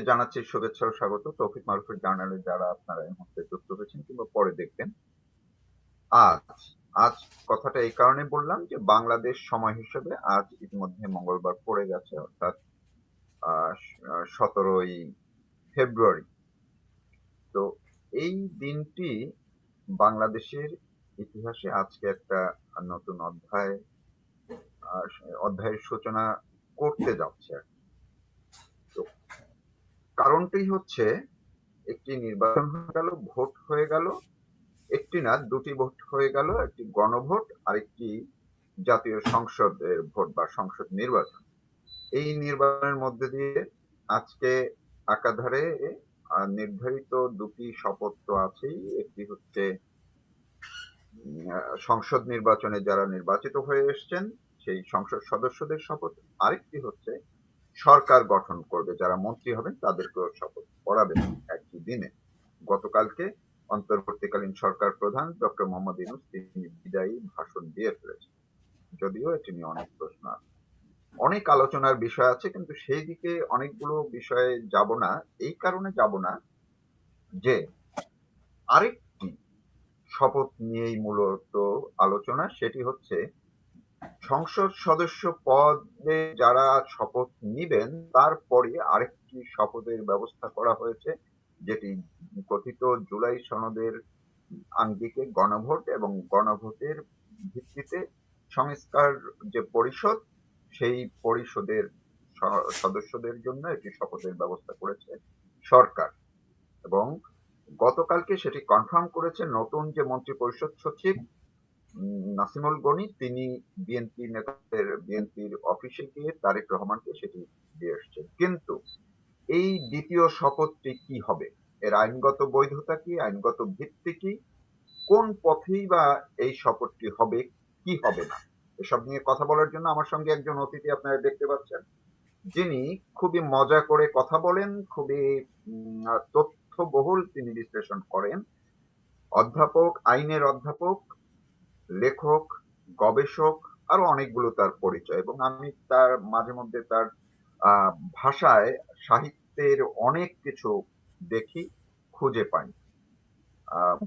সবাইকে জানাচ্ছি শুভেচ্ছা ও স্বাগত। তৌফিক মারুফের জার্নালে যারা আপনারা এই মুহূর্তে যুক্ত হয়েছেন কিংবা পরে দেখবেন। আজ আজ কথাটা এই কারণে বললাম যে বাংলাদেশ সময় হিসেবে আজ ইতিমধ্যে মঙ্গলবার পড়ে গেছে, অর্থাৎ সতেরোই ফেব্রুয়ারি। তো এই দিনটি বাংলাদেশের ইতিহাসে আজকে একটা নতুন অধ্যায় অধ্যায়ের সূচনা করতে যাচ্ছে তো কারণটি হচ্ছে, একটি নির্বাচন হয়ে গেল, ভোট হয়ে গেল। একটি না, দুটি ভোট হয়ে গেল, একটি গণভোট আর একটি জাতীয় সংসদের ভোট বা সংসদ নির্বাচন। এই নির্বাচনের মধ্যে দিয়ে আজকে একাধারে নির্ধারিত দুটি শপথ তো আছেই। একটি হচ্ছে সংসদ নির্বাচনে যারা নির্বাচিত হয়ে এসছেন, সেই সংসদ সদস্যদের শপথ। আরেকটি হচ্ছে সরকার গঠন করবে, যারা মন্ত্রী হবেন তাদেরকেও শপথ পড়াবেন একই দিনে। গতকালকে অন্তর্বর্তীকালীন সরকার প্রধান ডক্টর মোহাম্মদ ইউনুস তিনি বিদায়ী ভাষণ দিয়ে ফেলেছেন। যদিও এটি নিয়ে অনেক প্রশ্ন আছে। অনেক আলোচনার বিষয় আছে, কিন্তু সেই দিকে অনেকগুলো বিষয়ে যাব না। এই কারণে যাব না যে আরেকটি শপথ নিয়েই মূলত আলোচনা, সেটি হচ্ছে সংসদ সদস্য পদে যারা শপথ নিবেন, তারপরে আরেকটি শপথের ব্যবস্থা করা হয়েছে, যেটি কথিত জুলাই সনদের আঙ্গিকে গণভোট এবং গণভোটের ভিত্তিতে সংস্কার যে পরিষদ, সেই পরিষদের সদস্যদের জন্য একটি শপথের ব্যবস্থা করেছে সরকার। এবং গতকালকে সেটি কনফার্ম করেছে নতুন যে মন্ত্রী পরিষদ সচিব নাসিমুল গনি, তিনি বিএনপি নেতাদের, বিএনপির অফিসে গিয়ে তারেক রহমানকে সেটি দিয়ে এসছেন। কিন্তু এই দ্বিতীয় শপথটি কি হবে? এর আইনগত বৈধতা কি? আইনগত ভিত্তি কি? কোন পথেই বা এই শপথটি হবে? কি হবে না? এসব নিয়ে কথা বলার জন্য আমার সঙ্গে একজন অতিথি আপনারা দেখতে পাচ্ছেন। যিনি খুবই মজা করে কথা বলেন, খুবই তথ্যবহুল তিনি বিশ্লেষণ করেন। অধ্যাপক, আইনের অধ্যাপক লেখক, গবেষক আরও অনেকগুলো তার পরিচয় এবং আমি তার মাঝে মধ্যে তার ভাষায় সাহিত্যের অনেক কিছু দেখি, খুঁজে পাই।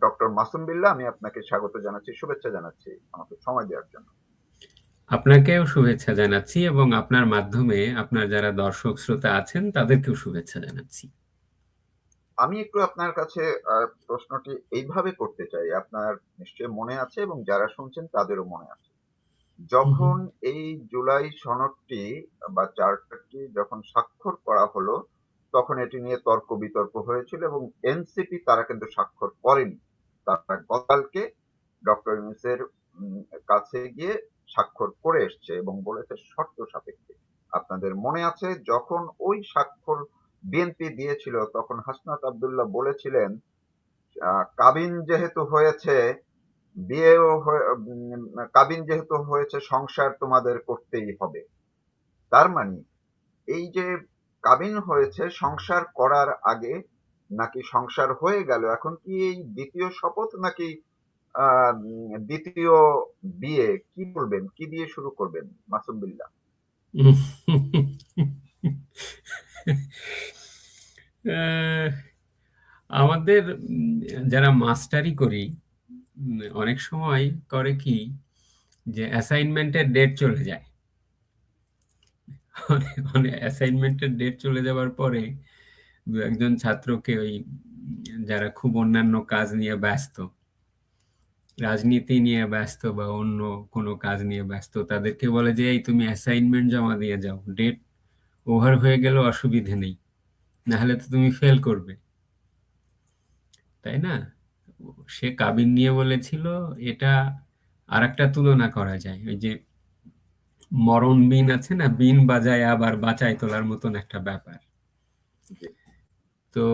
ডক্টর মাসুম বিল্লা, আমি আপনাকে স্বাগত জানাচ্ছি, শুভেচ্ছা জানাচ্ছি আমাকে সময় দেওয়ার জন্য। আপনাকেও শুভেচ্ছা জানাচ্ছি এবং আপনার মাধ্যমে আপনার যারা দর্শক, শ্রোতা আছেন, তাদেরকেও শুভেচ্ছা জানাচ্ছি। আমি একটু আপনার কাছে প্রশ্নটি এইভাবে করতে চাই। আপনার নিশ্চয় মনে আছে এবং যারা শুনছেন তাদেরও মনে আছে। যখন এই জুলাই সনদটি বা চার্টারটি যখন স্বাক্ষর করা হলো তখন এটি নিয়ে তর্ক বিতর্ক হয়েছিল এবং এনসিপি তারা কিন্তু স্বাক্ষর করেনি। তারা গতকালকে ডক্টর ইউনুসের কাছে গিয়ে স্বাক্ষর করে এসছে এবং বলেছে শর্ত সাপেক্ষে। আপনাদের মনে আছে যখন ওই স্বাক্ষর বিএনপি দিয়েছিল, তখন হাসনাত আবদুল্লাহ বলেছিলেন কাবিন যেহেতু হয়েছে, বিয়েও কাবিন যেহেতু হয়েছে, সংসার তোমাদের করতেই হবে। তার মানে এই যে কাবিন হয়েছে, সংসার করার আগে নাকি সংসার হয়ে গেল, এখন কি এই দ্বিতীয় শপথ নাকি দ্বিতীয় বিয়ে? কি বলবেন? কি দিয়ে শুরু করবেন মাসুম বিল্লাহ আমাদের যারা মাস্টারি করি অনেক সময় করে কি যে অ্যাসাইনমেন্টের ডেট চলে যায়। মানে অ্যাসাইনমেন্টের ডেট চলে যাওয়ার পরে দু একজন ছাত্রকে ওই, যারা খুব অন্যান্য কাজ নিয়ে ব্যস্ত, রাজনীতি নিয়ে ব্যস্ত বা অন্য কোনো কাজ নিয়ে ব্যস্ত, তাদেরকে বলে যে, এই তুমি অ্যাসাইনমেন্ট জমা দিয়ে যাও ডেট ওভার হয়ে গেল, অসুবিধে নেই। নাহলে তো তুমি ফেল করবে। তাই না? সে কাবিন নিয়ে বলেছিল, এটা আর একটা তুলনা করা যায়। ওই যে মরণ বিন আছে না, বিন বাজায় আবার বাঁচায় তোলার মতন একটা ব্যাপার। তো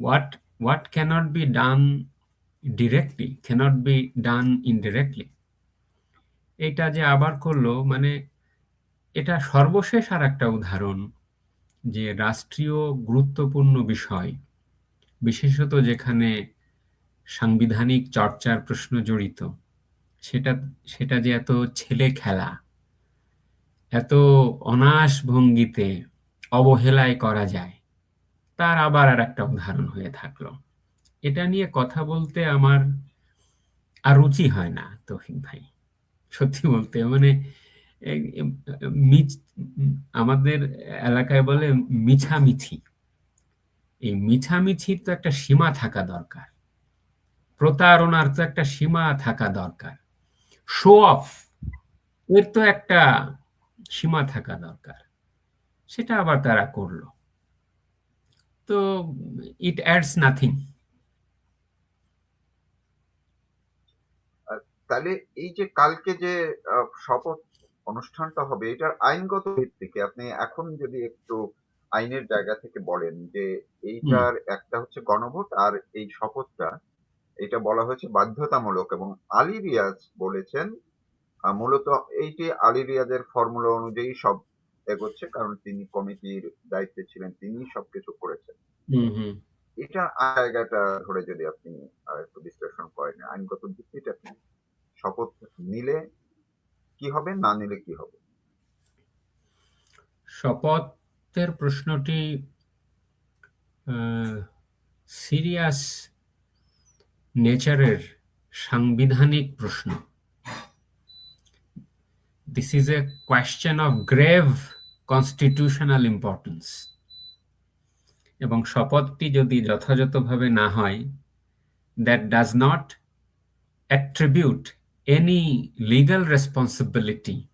what what cannot be done directly cannot be done indirectly এটা যে আবার করল মানে এটা সর্বশেষ আর একটা উদাহরণ যে রাষ্ট্রীয় গুরুত্বপূর্ণ বিষয়, বিশেষত যেখানে সাংবিধানিক চর্চার প্রশ্ন জড়িত, সেটা সেটা যে এত ছেলে খেলা, এত অনাস ভঙ্গিতে অবহেলায় করা যায়, তার আবার আর একটা উদাহরণ হয়ে থাকল। এটা নিয়ে কথা বলতে আমার আর রুচি হয় না, তৌফিক ভাই, সত্যি বলতে। মানে আমাদের এলাকায় বলে মিছামিছি। এই মিছামিছির তো একটা সীমা থাকা দরকার। প্রতারণার তো একটা সীমা থাকা দরকার। শো অফ এর তো একটা সীমা থাকা দরকার। সেটা আবার তারা করল। তো ইট অ্যাডস নাথিং তাহলে এই যে কালকে যে শপথ অনুষ্ঠানটা হবে এটার আইনগত ভিত্তিকে আপনি এখন যদি একটু আইনের জায়গা থেকে বলেন যে এইটার একটা হচ্ছে গণভোট আর এই শপথটা এটা বলা হয়েছে বাধ্যতামূলক এবং আলী রিয়াজ বলেছেন মূলত এইটি আলী রিয়াজের ফর্মুলা অনুযায়ী সব এগোচ্ছে কারণ তিনি কমিটির দায়িত্বে ছিলেন তিনি সবকিছু করেছেন। হুম হুম। এটার জায়গাটা ধরে যদি আপনি আর একটু বিশ্লেষণ করেন আইনগত ভিত্তিটা কি শপথ নিলে কি হবে, না নিলে কি হবে? শপথের প্রশ্নটি সিরিয়াস নেচারের সাংবিধানিক প্রশ্ন। This is a question of grave constitutional importance এবং শপথটি যদি যথাযথভাবে না হয় that does not attribute any legal responsibility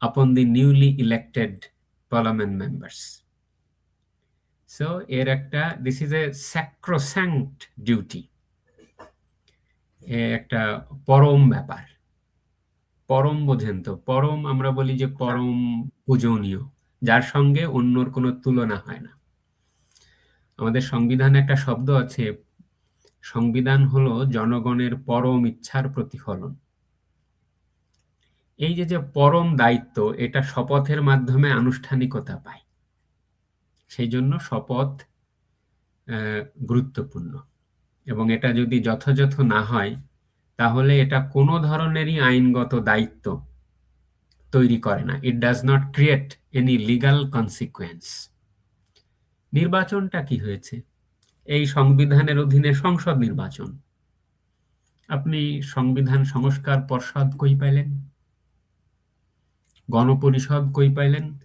upon the newly elected parliament members. So, একটা this is a sacrosanct duty. একটা পরম ব্যাপার পরম বোঝেন তো পরম আমরা বলি যে পরম পূজনীয় যার সঙ্গে অন্যর কোনো তুলনা হয় না আমাদের সংবিধানে একটা শব্দ আছে সংবিধান হলো জনগণের পরম ইচ্ছার প্রতিফলন। এই যে যে পরম দায়িত্ব, এটা শপথের মাধ্যমে আনুষ্ঠানিকতা পায়। সেই জন্য শপথ গুরুত্বপূর্ণ। এবং এটা যদি যথাযথ না হয়, তাহলে এটা কোনো ধরনেরই আইনগত দায়িত্ব তৈরি করে না। It does not create any legal consequence নির্বাচনটা কি হয়েছে? এই সংবিধানের অধীনে সংসদ নির্বাচন। আপনি সংবিধান সংস্কার পর্ষদ কই পাইলেন? গণপরিষদ কই পাইলেন?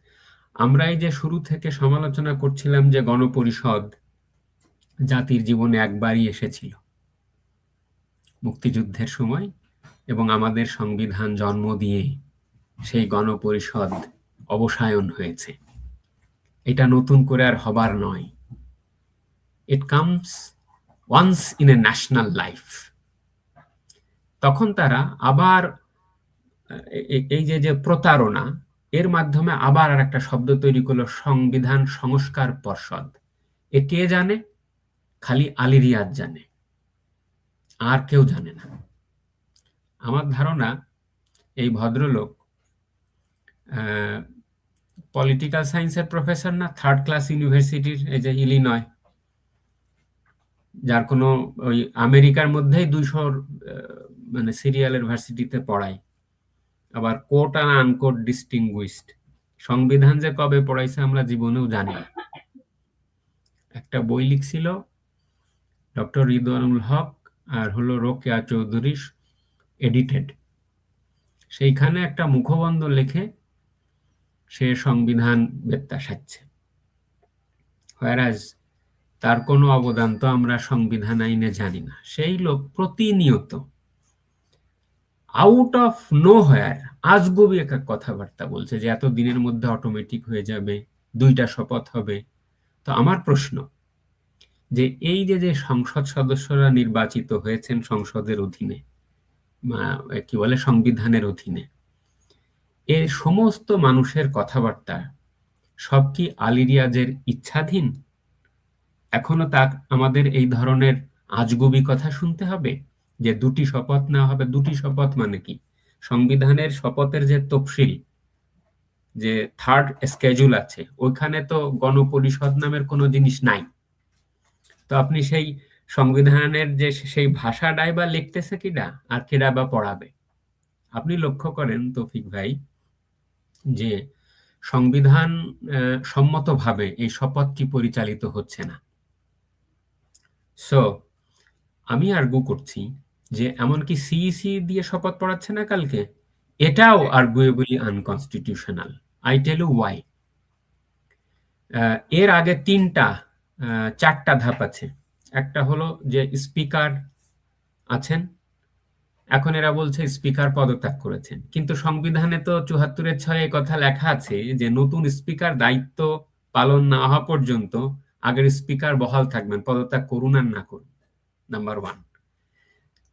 আমরা এই যে শুরু থেকে সমালোচনা করছিলাম যে গণপরিষদ জাতির জীবনে একবারই এসেছিল। মুক্তিযুদ্ধের সময় এবং আমাদের সংবিধান জন্ম দিয়ে সেই গণপরিষদ অবসায়ন হয়েছে। এটা নতুন করে আর হবার নয়। It comes once in a national life তখন তারা আবার এই যে যে প্রতারণা, এর মাধ্যমে আবার আর একটা শব্দ তৈরি করল, সংবিধান সংস্কার পর্ষদ। এ কে জানে? খালি আলী রিয়াজ জানে। আর কেউ জানে না। আমার ধারণা, এই ভদ্রলোক পলিটিক্যাল সায়েন্সের প্রফেসর না থার্ড ক্লাস ইউনিভার্সিটির এই যে ইলিনয় যার কোনো ওই আমেরিকার মধ্যেই দুইশো মানে সিরিয়ালের ভার্সিটিতে পড়ায়। আবার কোট আর আনকোট ডিস্টিংগুইশড। সংবিধান যে কবে পড়াইছে আমরা জীবনেও জানি একটা বই লিখছিল ডক্টর রিদওয়ানুল হক আর হলো রোকেয়া চৌধুরী এডিটেড। সেইখানে একটা মুখবন্ধ লেখে সে সংবিধান বেত্তা সাজছে। হোয়ারাজ তার কোনো অবদান তো আমরা সংবিধান আইনে জানি না। সেই লোক প্রতিনিয়ত আউট অফ নো হোয়ার আজগবি এক কথাবার্তা বলছে যে এত দিনের মধ্যে অটোমেটিক হয়ে যাবে, দুইটা শপথ হবে। তো আমার প্রশ্ন, যে এই যে যে সংসদ সদস্যরা নির্বাচিত হয়েছেন সংসদের অধীনে কি বলে, সংবিধানের অধীনে, এর সমস্ত মানুষের কথাবার্তা সব কি আলী রিয়াজের ইচ্ছাধীন? এখনও তা আমাদের এই ধরনের আজগুবি কথা শুনতে হবে? যে দুটি শপথ নেওয়া হবে, দুটি শপথ মানে কি? সংবিধানের শপথের যে তফসিল, যে থার্ড স্কেজুল আছে, ওইখানে তো গণপরিষদ নামের কোনো জিনিস নাই। তো আপনি সেই সংবিধানের যে সেই ভাষাটাই বা লিখতেছে কিনা, আর কিরা বা পড়াবে? আপনি লক্ষ্য করেন তৌফিক ভাই, যে সংবিধান সম্মতভাবে এই শপথটি পরিচালিত হচ্ছে না। সো আমি আর্গু করছি যে এমনকি সিইসি দিয়ে শপথ পড়াচ্ছে না কালকে? এটাও arguably unconstitutional I tell you why এর আগে তিনটা চারটা ধাপ আছে। একটা হলো যে স্পিকার আছেন। এখন এরা বলছে স্পিকার পদত্যাগ করেছেন। কিন্তু সংবিধানে তো চুহাত্তরের ছয় কথা লেখা আছে যে নতুন স্পিকার দায়িত্ব পালন না হওয়া পর্যন্ত আগের স্পিকার বহাল থাকবেন পদত্যাগ করুন আর না করুন number one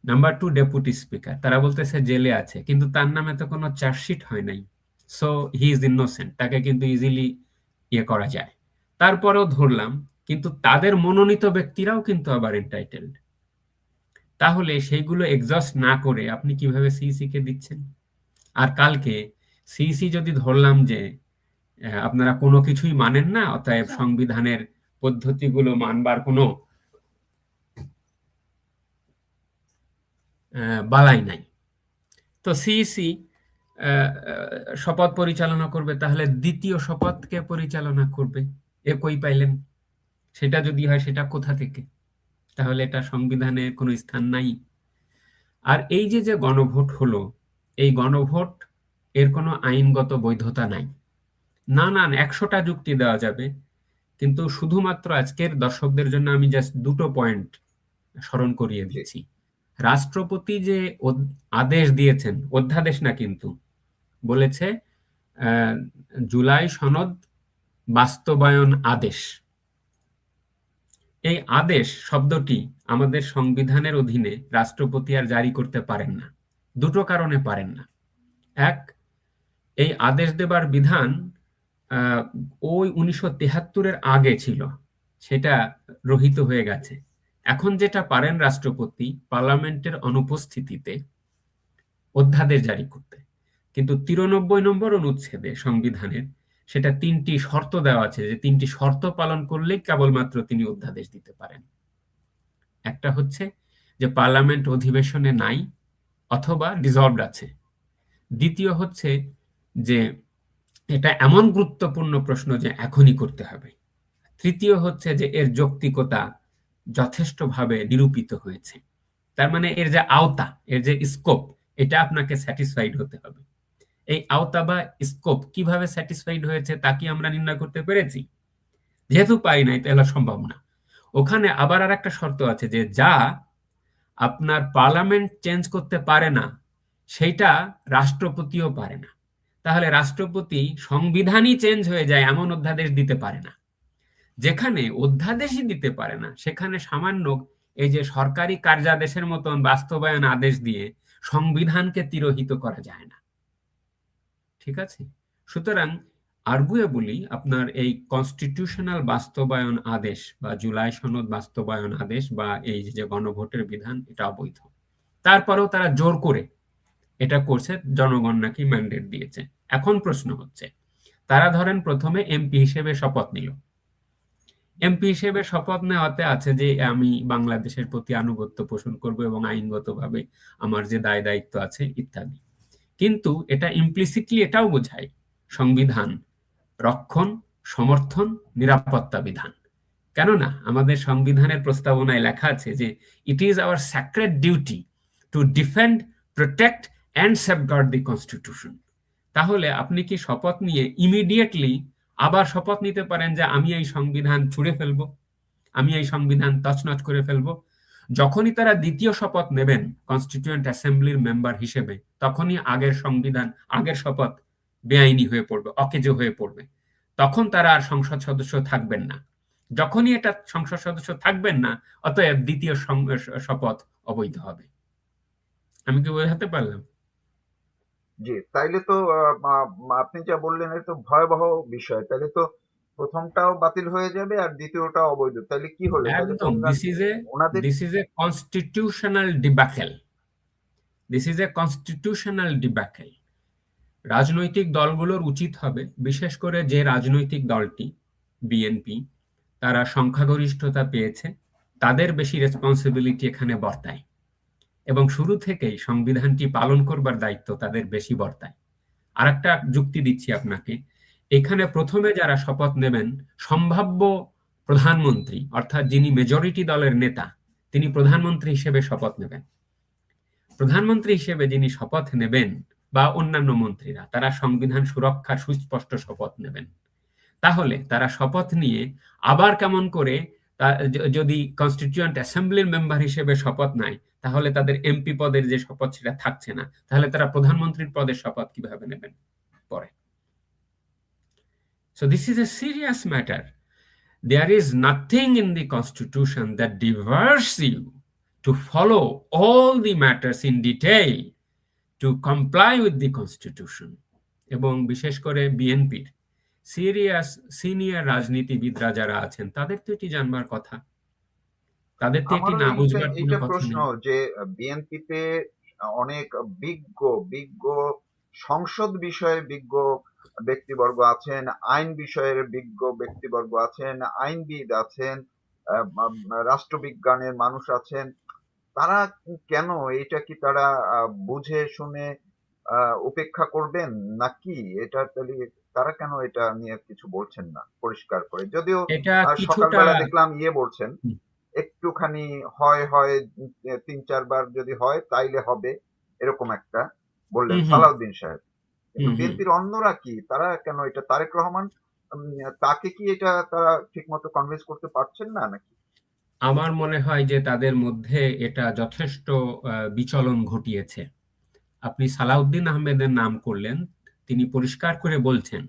number two deputy speaker তারা বলতেছে জেলে আছে কিন্তু তার নামে তো কোনো চার্জশিট হয় নাই। সো হি ইজ ইনোসেন্ট তাকে কিন্তু ইজিলি ইয়ে করা যায়। তারপরেও ধরলাম কিন্তু তাদের মনোনীত ব্যক্তিরাও কিন্তু আবার এন্টাইটেলড তাহলে সেইগুলো এক্সস্ট না করে আপনি কীভাবে সিইসি কে দিচ্ছেন? আর কালকে সিইসি যদি ধরলাম যে আপনারা কোনো কিছুই মানেন না অতএব সংবিধানের পদ্ধতিগুলো মানবার কোনো বালাই নাই। তো সিইসি শপথ পরিচালনা করবে, তাহলে দ্বিতীয় শপথকে পরিচালনা করবে। এ কই পাইলেন? সেটা যদি হয়, সেটা কোথা থেকে? তাহলে এটা সংবিধানে কোনো স্থান নাই। আর এই যে যে গণভোট হলো, এই গণভোট, এর কোনো আইনগত বৈধতা নাই। না না, একশোটা যুক্তি দেওয়া যাবে। কিন্তু শুধুমাত্র আজকের দর্শকদের জন্য আমি জাস্ট দুটো পয়েন্ট স্মরণ করিয়ে দিচ্ছি। রাষ্ট্রপতি যে আদেশ দিয়েছেন অধ্যাদেশ না কিন্তু বলেছে জুলাই সনদ বাস্তবায়ন আদেশ। এই আদেশ শব্দটি আমাদের সংবিধানের অধীনে রাষ্ট্রপতি আর জারি করতে পারেন না। দুটো কারণে পারেন না। এক এই আদেশ দেবার বিধান ওই উনিশশো তেহাত্তরের আগে ছিল, সেটা রহিত হয়ে গেছে। এখন যেটা পারেন রাষ্ট্রপতি পার্লামেন্টের অনুপস্থিতিতে অধ্যাদেশ জারি করতে। কিন্তু তিরানব্বই নম্বর অনুচ্ছেদে সংবিধানের সেটা তিনটি শর্ত দেওয়া আছে যে তিনটি শর্ত পালন করলেই কেবলমাত্র তিনি অধ্যাদেশ দিতে পারেন। একটা হচ্ছে যে পার্লামেন্ট অধিবেশনে নাই অথবা ডিজলভড আছে। দ্বিতীয় হচ্ছে যে এটা এমন গুরুত্বপূর্ণ প্রশ্ন যে এখনই করতে হবে। তৃতীয় হচ্ছে যে এর যৌক্তিকতা যথেষ্টভাবে নিরূপিত হয়েছে। তার মানে এর যে আওতা, এর যে স্কোপ এটা আপনাকে স্যাটিসফাইড হতে হবে। এই আওতা বা স্কোপ কীভাবে স্যাটিসফাইড হয়েছে তা কি আমরা নির্ণয় করতে পেরেছি? যেহেতু পাই নাই তাহলে সম্ভব না। ওখানে আবার আর একটা শর্ত আছে যে যা আপনার পার্লামেন্ট চেঞ্জ করতে পারে না, সেইটা রাষ্ট্রপতিও পারে না। তাহলে রাষ্ট্রপতি সংবিধানই চেঞ্জ হয়ে যায়, এমন অধ্যাদেশ দিতে পারে না। যেখানে অধ্যাদেশই দিতে পারে না, সেখানে সামান্য এই যে সরকারি কার্যাদেশের মতন বাস্তবায়ন আদেশ দিয়ে সংবিধানকে তিরোহিত করা যায় না। ঠিক আছে? সুতরাং আর্গুয়েবলি আপনার এই কনস্টিটিউশনাল বাস্তবায়ন আদেশ বা জুলাই সনদ বাস্তবায়ন আদেশ বা এই যে গণভোটের বিধান, এটা অবৈধ। তারপরেও তারা জোর করে এটা করছে জনগণ নাকি ম্যান্ডেট দিয়েছে। এখন প্রশ্ন হচ্ছে, তারা ধরেন প্রথমে এমপি হিসেবে শপথ নিল। এমপি হিসেবে শপথ নেওয়াতে আছে যে, আমি বাংলাদেশের প্রতি আনুগত্য পোষণ করব এবং আইনগতভাবে আমার যে দায় দায়িত্ব আছে ইত্যাদি। কিন্তু এটা ইমপ্লিসিটলি এটাও বোঝায় সংবিধান, রক্ষণ, সমর্থন, নিরাপত্তা বিধান। কেননা, আমাদের সংবিধানের প্রস্তাবনায় লেখা আছে যে it is our sacred duty to defend protect and safeguard the constitution তাহলে আপনি কি শপথ নিয়ে ইমিডিয়েটলি আবার শপথ নিতে পারেন যে আমি এই সংবিধান ছুঁড়ে ফেলব? আমি এই সংবিধান তছনছ করে ফেলব? যখনই তারা দ্বিতীয় শপথ নেবেন কনস্টিটিউয়েন্ট অ্যাসেম্বলির মেম্বার হিসেবে, তখনই আগের সংবিধান, আগের শপথ বেআইনি হয়ে পড়বে, অকেজো হয়ে পড়বে। তখন তারা আর সংসদ সদস্য থাকবেন না। যখনই এটা সংসদ সদস্য থাকবেন না, অতএব দ্বিতীয় শপথ অবৈধ হবে। আমি কি বোঝাতে পারলাম? জি তাইলে তো আপনি যা বললেন এটা তো ভয়াবহ বিষয়। তাহলে তো প্রথমটাও বাতিল হয়ে যাবে আর দ্বিতীয়টাও অবৈধ। তাহলে কি হলো? একদম this is a this is a constitutional debacle this is a constitutional debacle রাজনৈতিক দলগুলোর উচিত হবে বিশেষ করে যে রাজনৈতিক দলটি বিএনপি তারা সংখ্যাগরিষ্ঠতা পেয়েছে তাদের বেশি রেসপন্সিবিলিটি এখানে বর্তায়। এবং শুরু থেকেই সংবিধানটি পালন করবার দায়িত্ব তাদের বেশি বর্তায়। আর একটা যুক্তি দিচ্ছি আপনাকে। এখানে প্রথমে যারা শপথ নেবেন, সম্ভাব্য প্রধানমন্ত্রী, অর্থাৎ যিনি মেজরিটি দলের নেতা, তিনি প্রধানমন্ত্রী হিসেবে শপথ নেবেন। প্রধানমন্ত্রী হিসেবে যিনি শপথ নেবেন বা অন্যান্য মন্ত্রীরা, তারা সংবিধান সুরক্ষার সুস্পষ্ট শপথ নেবেন। তাহলে তারা শপথ নিয়ে আবার কেমন করে যদি কনস্টিটিউয়েন্ট অ্যাসেম্বলির মেম্বার হিসেবে শপথ নেয় তাহলে তাদের এমপি পদের যে শপথ সেটা থাকছে না তাহলে তারা প্রধানমন্ত্রীর পদের শপথ কীভাবে নেবেন পরে So this is a serious matter. There is nothing in the constitution that diverts you to follow all the matters in detail to comply with the constitution. এবং বিশেষ করে বিএনপির সিরিয়াস সিনিয়র রাজনীতিবিদরা যারা আছেন তাদের তো এটি জানবার কথা। তাদের তো এটি না বুঝবার কোনো কথা প্রশ্ন যে বিএনপিতে অনেক বিজ্ঞ বিজ্ঞ সংসদ বিষয়ে বিজ্ঞ ব্যক্তিবর্গ আছেন আইন বিষয়ের বিজ্ঞ ব্যক্তিবর্গ আছেন আইনবিদ আছেন রাষ্ট্রবিজ্ঞানের মানুষ আছেন। তারা কেন এটা কি তারা বুঝে শুনে আহ, উপেক্ষা করবেন নাকি? এটা তাহলে তারা কেন এটা নিয়ে কিছু বলছেন না? পরিষ্কার করে। যদিও সকালবেলা দেখলাম ইয়ে বলছেন একটুখানি হয় হয় তিন চারবার যদি হয় তাইলে হবে এরকম একটা বললেন। সালাউদ্দিন সাহেব। কিন্তু। বিএনপির অন্যরা কি? তারা কেন এটা তারেক রহমান তাকে কি এটা তারা ঠিক মতো কনভিন্স করতে পারছেন না নাকি? আমার মনে হয় যে তাদের মধ্যে এটা যথেষ্ট বিচলন ঘটিয়েছে। আপনি সালাউদ্দিন আহমেদের নাম করলেন তিনি পরিষ্কার করে বলছেন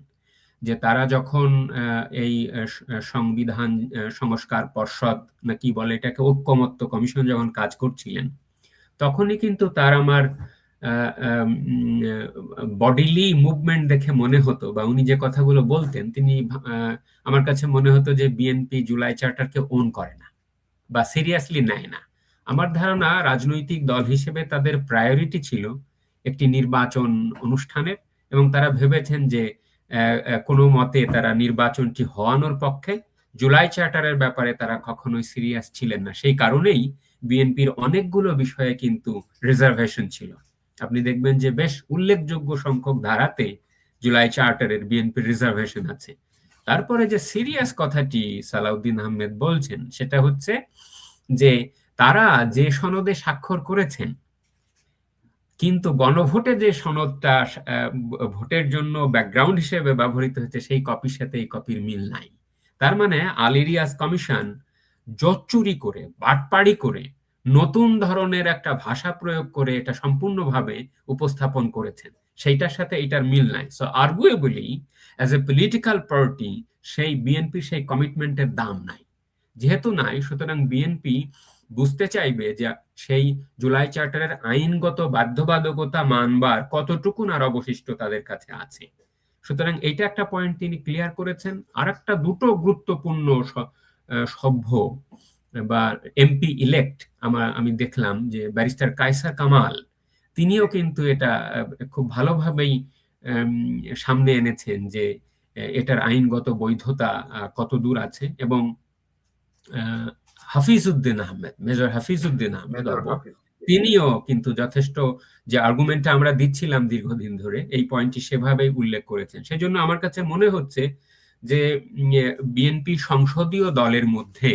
যে তারা যখন এই সংবিধান সংস্কার পর্ষদ না কি বলে এটাকে ঐক্যমত্য কমিশন যখন কাজ করছিলেন, তখনই কিন্তু তার আমার বডিলি মুভমেন্ট দেখে মনে হতো বা উনি যে কথাগুলো বলতেন তিনি আমার কাছে মনে হতো যে বিএনপি জুলাই চার্টারকে ওন করে না বা সিরিয়াসলি নেয় না। আমার ধারণা রাজনৈতিক দল হিসেবে তাদের প্রায়োরিটি ছিল একটি নির্বাচন অনুষ্ঠানের এবং তারা ভেবেছেন যে কোনো মতে তারা নির্বাচনটি হওয়ানোর পক্ষে জুলাই চার্টারের ব্যাপারে তারা কখনোই সিরিয়াস ছিলেন না। সেই কারণেই বিএনপির অনেকগুলো বিষয়ে কিন্তু রিজার্ভেশন ছিল। আপনি দেখবেন যে বেশ উল্লেখযোগ্য সংখ্যক ধারাতে জুলাই চার্টারের বিএনপির রিজার্ভেশন আছে। তারপরে যে সিরিয়াস কথাটি সালাউদ্দিন আহমেদ বলছেন, সেটা হচ্ছে যে তারা যে সনদে স্বাক্ষর করেছেন কিন্তু গণভোটে যে সনদটা ভোটের জন্য ব্যাকগ্রাউন্ড হিসেবে ব্যবহৃত হচ্ছে সেই কপির সাথে এই কপির মিল নাই। তার মানে আলিরিয়াস কমিশন জোচ্চুরি করে, বাটপাড়ি করে, নতুন ধরনের একটা ভাষা প্রয়োগ করে এটা সম্পূর্ণভাবে উপস্থাপন করেছেন। সেইটার সাথে এটার মিল নাই। So arguably as a political party সেই বিএনপি সেই কমিটমেন্টের দাম নাই। যেহেতু নাই, সুতরাং বিএনপি বুঝতে চাইবে যে সেই জুলাই চার্টারের আইনগত বাধ্যবাধকতা মানবার কতটুকু আর অবশিষ্ট তাদের কাছে আছে। সুতরাং এইটা একটা পয়েন্ট তিনি ক্লিয়ার করেছেন। আর একটা দুটো গুরুত্বপূর্ণ সভ্য বা এমপি ইলেক্ট আমার আমি দেখলাম যে ব্যারিস্টার কায়সার কামাল, তিনিও কিন্তু এটা খুব ভালোভাবেই সামনে এনেছেন যে এটার আইনগত বৈধতা কত দূর আছে এবং হাফিজউদ্দিন আহমেদ মেজর হাফিজউদ্দিন আহমেদ তিনিও কিন্তু যথেষ্ট যে আর্গুমেন্টটা আমরা দিচ্ছিলাম দীর্ঘদিন ধরে এই পয়েন্টটি সেভাবেই উল্লেখ করেছেন। সেজন্য আমার কাছে মনে হচ্ছে যে বিএনপি সংসদীয় দলের মধ্যে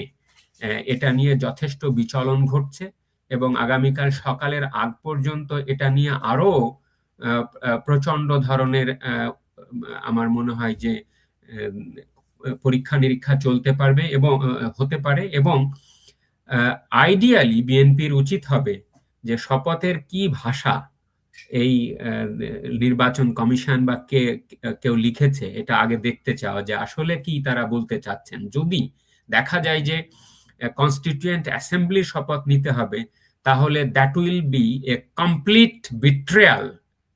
এটা নিয়ে যথেষ্ট বিচলন ঘটছে এবং আগামীকাল সকালের আগ পর্যন্ত এটা নিয়ে আরও প্রচণ্ড ধরনের আহ, আমার মনে হয় যে পরীক্ষা নিরীক্ষা চলতে পারবে এবং হতে পারে এবং আইডিয়ালি বিএনপির উচিত হবে যে শপথের কি ভাষা এই নির্বাচন কমিশন বা কে, কেউ লিখেছে এটা আগে দেখতে চাওয়া যে আসলে কি তারা বলতে চাচ্ছেন? যদি দেখা যায় যে কনস্টিটিউয়েন্ট অ্যাসেম্বলির শপথ নিতে হবে, তাহলে that will be a complete betrayal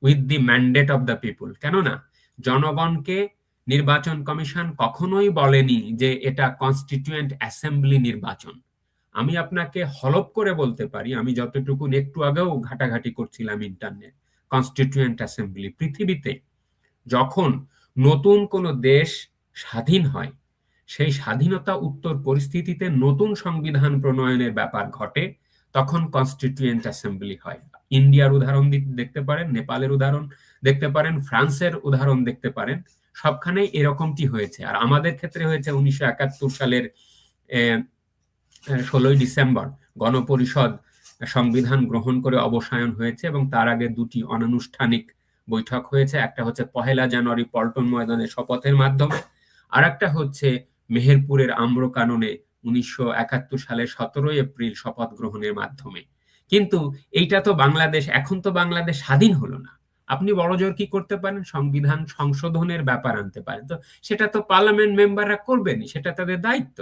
with the mandate of the people কেননা, জনগণকে নির্বাচন কমিশন কখনোই বলেনি যে এটা কনস্টিটিউয়েন্ট অ্যাসেম্বলি নির্বাচন। আমি আপনাকে হলপ করে বলতে পারি, আমি যতটুকু একটু আগেও ঘাটাঘাটি করছিলাম ইন্টারনেট কনস্টিটিউয়েন্ট অ্যাসেম্বলি পৃথিবীতে। যখন নতুন কোনো দেশ স্বাধীন হয়, সেই স্বাধীনতা উত্তর পরিস্থিতিতে নতুন সংবিধান প্রণয়নের ব্যাপার ঘটে, তখন কনস্টিটিউয়েন্ট অ্যাসেম্বলি হয়। ইন্ডিয়ার উদাহরণ দেখতে পারেন, নেপালের উদাহরণ দেখতে পারেন, ফ্রান্সের উদাহরণ দেখতে পারেন। সবখানে এরকমটি হয়েছে। আর আমাদের ক্ষেত্রে হয়েছে উনিশশো একাত্তর সালের ষোলোই ডিসেম্বর গণপরিষদ সংবিধান গ্রহণ করে অবসায়ন হয়েছে এবং তার আগে দুটি অনানুষ্ঠানিক বৈঠক হয়েছে। একটা হচ্ছে পহেলা জানুয়ারি পল্টন ময়দানে শপথের মাধ্যমে আর একটা হচ্ছে মেহেরপুরের আম্রকাননে উনিশশো একাত্তর সালের সতেরোই এপ্রিল শপথ গ্রহণের মাধ্যমে। কিন্তু এইটা তো বাংলাদেশ, এখন তো বাংলাদেশ স্বাধীন হলো না। আপনি বড়জোর কি করতে পারেন? সংবিধান সংশোধনের ব্যাপার আনতে পারেন। তো সেটা তো পার্লামেন্ট মেম্বাররা করবেনই সেটা তাদের দায়িত্ব।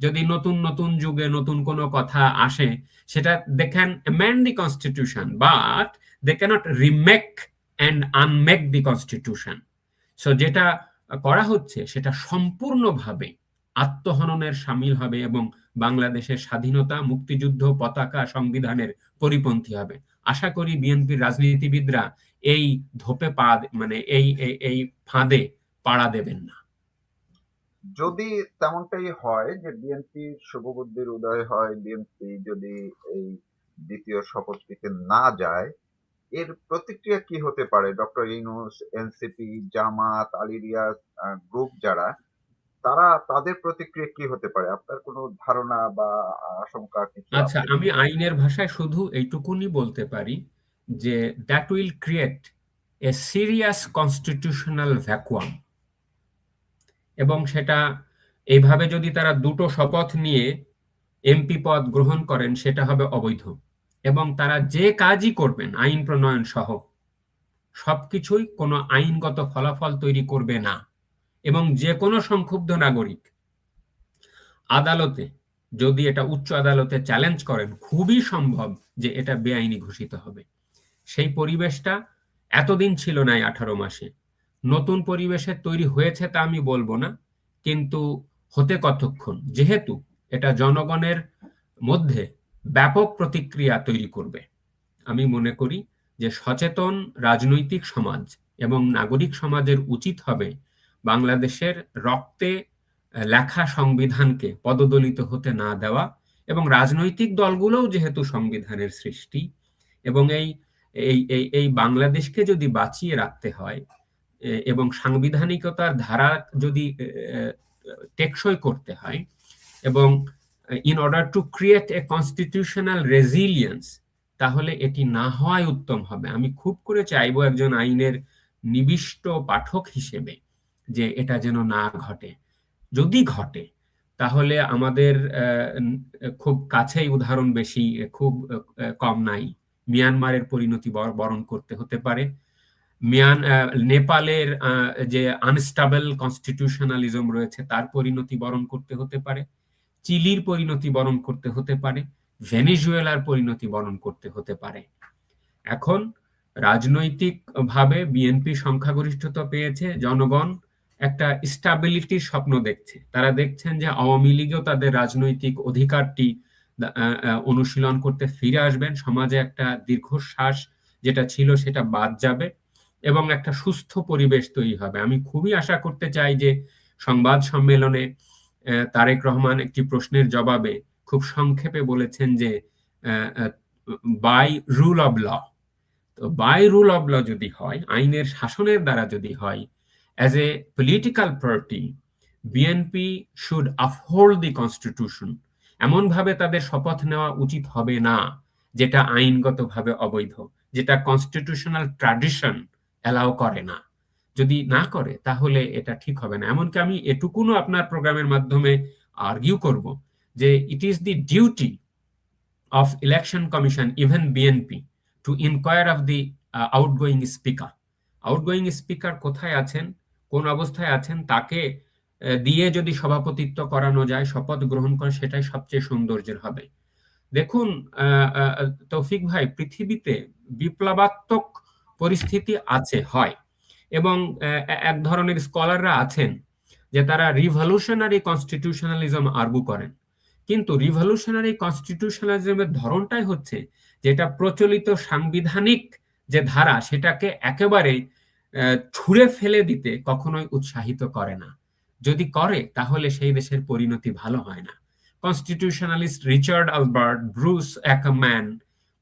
যদি নতুন নতুন যুগে নতুন কোনো কথা আসে, সেটা they can amend the constitution but they cannot remake and unmake the constitution so যেটা করা হচ্ছে, সেটা সম্পূর্ণভাবে আত্মহননের সামিল হবে এবং বাংলাদেশের স্বাধীনতা, মুক্তিযুদ্ধ, পতাকা, সংবিধানের পরিপন্থী হবে। আশা করি বিএনপির রাজনীতিবিদরা এই ধোপে পা মানে এই এই ফাঁদে পাড়া দেবেন না। যদি তেমনটাই হয় যে বিএনপির শুভবুদ্ধির উদয় হয় বিএনপি যদি এই দ্বিতীয় শপথ নিতে না যায় এর প্রতিক্রিয়া কি হতে পারে? ডক্টর ইউনুস এনসিপি জামাত আলিরিয়াস গ্রুপ যারা তারা তাদের প্রতিক্রিয়া কি হতে পারে? আপনার কোনো ধারণা বা আশঙ্কা কিছু আচ্ছা আমি আইনের ভাষায় শুধু এইটুকুনি বলতে পারি যে that will create a serious constitutional vacuum এবং সেটা এইভাবে যদি তারা দুটো শপথ নিয়ে এমপি পদ গ্রহণ করেন, সেটা হবে অবৈধ। এবং তারা যে কাজই করবেন, আইন প্রণয়ন সহ, সবকিছুই কোনো আইনগত ফলাফল তৈরি করবে না। এবং যে কোনো সংক্ষুব্ধ নাগরিক আদালতে, যদি এটা উচ্চ আদালতে চ্যালেঞ্জ করেন, খুবই সম্ভব যে এটা বেআইনি ঘোষিত হবে। সেই পরিবেশটা এতদিন ছিল না আঠারো মাসে। নতুন পরিবেশে তৈরি হয়েছে তা আমি বলব না, কিন্তু হতে কতক্ষণ? যেহেতু এটা জনগণের মধ্যে ব্যাপক প্রতিক্রিয়া তৈরি করবে। আমি মনে করি যে সচেতন রাজনৈতিক সমাজ এবং নাগরিক সমাজের উচিত হবে বাংলাদেশের রক্তে লেখা সংবিধানকে পদদলিত হতে না দেওয়া এবং রাজনৈতিক দলগুলোও যেহেতু সংবিধানের সৃষ্টি এবং এই এই এই বাংলাদেশকে যদি বাঁচিয়ে রাখতে হয় এবং সাংবিধানিকতার ধারা যদি টেকসই করতে হয়, এবং in order to create a constitutional resilience তাহলে এটি না হওয়াই উত্তম হবে। আমি খুব করে চাইব একজন আইনের নিবিষ্ট পাঠক হিসেবে যে এটা যেন না ঘটে। যদি ঘটে, তাহলে আমাদের খুব কাছেই উদাহরণ বেশি খুব কম নাই। মিয়ানমারের পরিণতি বরণ করতে হতে পারে। মিয়ান নেপালের যে আনস্টাবল কনস্টিটিউশনালিজম রয়েছে, তার পরিণতি বরণ করতে হতে পারে। চিলির পরিণতি বরণ করতে হতে পারে। ভেনিজুয়েলার পরিণতি বরণ করতে হতে পারে। এখন রাজনৈতিক ভাবে বিএনপি সংখ্যাগরিষ্ঠতা পেয়েছে, জনগণ একটা স্টাবিলিটির স্বপ্ন দেখছে। তারা দেখছেন যে আওয়ামী লীগও তাদের রাজনৈতিক অধিকারটি অনুশীলন করতে ফিরে আসবেন। সমাজে একটা দীর্ঘশ্বাস যেটা ছিল সেটা বাদ যাবে এবং একটা সুস্থ পরিবেশ তৈরি হবে। আমি খুবই আশা করতে চাই যে সংবাদ সম্মেলনে তারেক রহমান একটি প্রশ্নের জবাবে খুব সংক্ষেপে বলেছেন যে বাই রুল অব ল তো বাই রুল অব ল যদি হয়, আইনের শাসনের দ্বারা যদি হয় as a political party BNP should uphold the constitution এমনভাবে তাদের শপথ নেওয়া উচিত হবে না, যেটা আইনগতভাবে অবৈধ, যেটা কনস্টিটিউশনাল ট্র্যাডিশন অ্যালাউ করে না। যদি না করে, তাহলে এটা ঠিক হবে না। এমনকি আমি এটুকুনও আপনার প্রোগ্রামের মাধ্যমে আর্গিউ করব যে it is the duty of election commission even BNP to inquire of the outgoing speaker outgoing speaker কোথায় আছেন? কোন অবস্থায় আছেন? তাকে দিয়ে যদি সভাপতিত্ব করানো যায়, শপথ গ্রহণ করে, সেটাই সবচেয়ে সৌন্দর্যের হবে। দেখুন তৌফিক ভাই, পৃথিবীতে বিপ্লবাত্মক পরিস্থিতি আছে, হয়। এবং এক ধরনের স্কলাররা আছেন যে তারা রিভলিউশনারি কনস্টিটিউশনালিজম আর্গু করেন। কিন্তু রিভলিউশনারি কনস্টিটিউশনালিজমের ধরনটাই হচ্ছে যেটা প্রচলিত সাংবিধানিক যে ধারা, সেটাকে একেবারে ছুঁড়ে ফেলে দিতে কখনোই উৎসাহিত করে না। যদি করে, তাহলে সেই দেশের পরিণতি ভালো হয় না। Constitutionalist Richard Albert Bruce Ackerman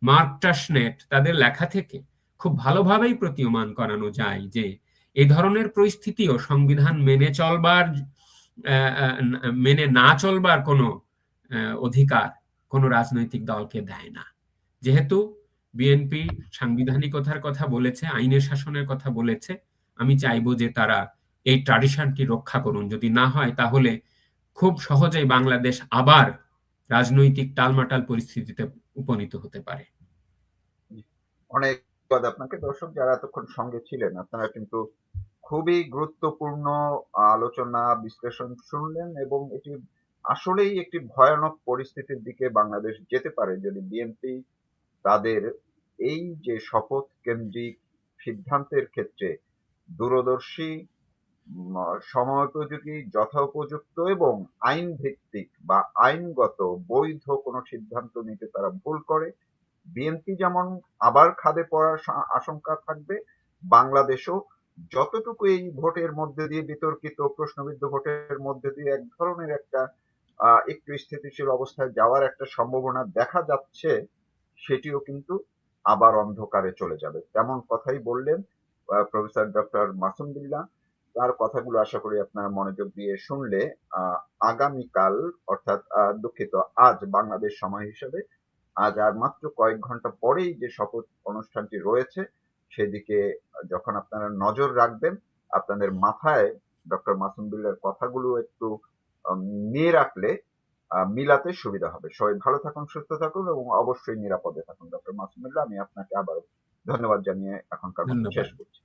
Mark Tushnet তাদের লেখা থেকে খুব ভালোভাবেই প্রতীয়মান করানো যায় যে এই ধরনের পরিস্থিতিও সংবিধান মেনে চলবার মেনে না চলবার কোনো অধিকার কোনো রাজনৈতিক দলকে দেয় না। যেহেতু বিএনপি সাংবিধানিকতার কথা বলেছে, আইনের শাসনের কথা বলেছে, আমি চাইব যে তারা এই ট্র্যাডিশনটি রক্ষা করুন। যদি না হয়, তাহলে খুব সহজেই বাংলাদেশ আবার রাজনৈতিক টালমাটাল পরিস্থিতিতে উপনীত হতে পারে। অনেক ধন্যবাদ আপনাকে। দর্শক, যারা এতক্ষণ সঙ্গে ছিলেন, আপনারা কিন্তু খুবই গুরুত্বপূর্ণ আলোচনা, বিশ্লেষণ শুনলেন এবং এটি আসলেই একটি ভয়ানক পরিস্থিতির দিকে বাংলাদেশ যেতে পারে যদি বিএনপি তাদের এই যে শপথ কেন্দ্রিক সিদ্ধান্তের ক্ষেত্রে দূরদর্শী সময়োপযোগী যথোপযুক্ত এবং আইন ভিত্তিক বা আইনগত বৈধ কোনো সিদ্ধান্ত নিতে তারা ভুল করে, বিএনপি যেমন আবার খাদে পড়ার আশঙ্কা থাকবে, বাংলাদেশও যতটুকু এই ভোটের মধ্যে দিয়ে বিতর্কিত, প্রশ্নবিদ্ধ ভোটের মধ্যে দিয়ে এক ধরনের একটা একটু স্থিতিশীল অবস্থায় যাওয়ার একটা সম্ভাবনা দেখা যাচ্ছে, সেটিও কিন্তু আবার অন্ধকারে চলে যাবে। তেমন কথাই বললেন প্রফেসর ডক্টর মাসুম বিল্লাহ তার কথাগুলো আশা করি আপনারা মনোযোগ দিয়ে শুনলে আগামীকাল অর্থাৎ দুঃখিত আজ বাংলাদেশ সময় হিসেবে আজ আর মাত্র কয়েক ঘণ্টা পরেই যে শপথ অনুষ্ঠানটি রয়েছে সেদিকে যখন আপনারা নজর রাখবেন আপনাদের মাথায় ডক্টর মাসুম বিল্লার কথাগুলো একটু নিয়ে রাখলে আহ, মিলাতে সুবিধা হবে। সবাই ভালো থাকুন সুস্থ থাকুন এবং অবশ্যই নিরাপদে থাকুন। ডক্টর মাসুম বিল্লাহ আমি আপনাকে আবার ধন্যবাদ জানিয়ে এখনকার শেষ করছি।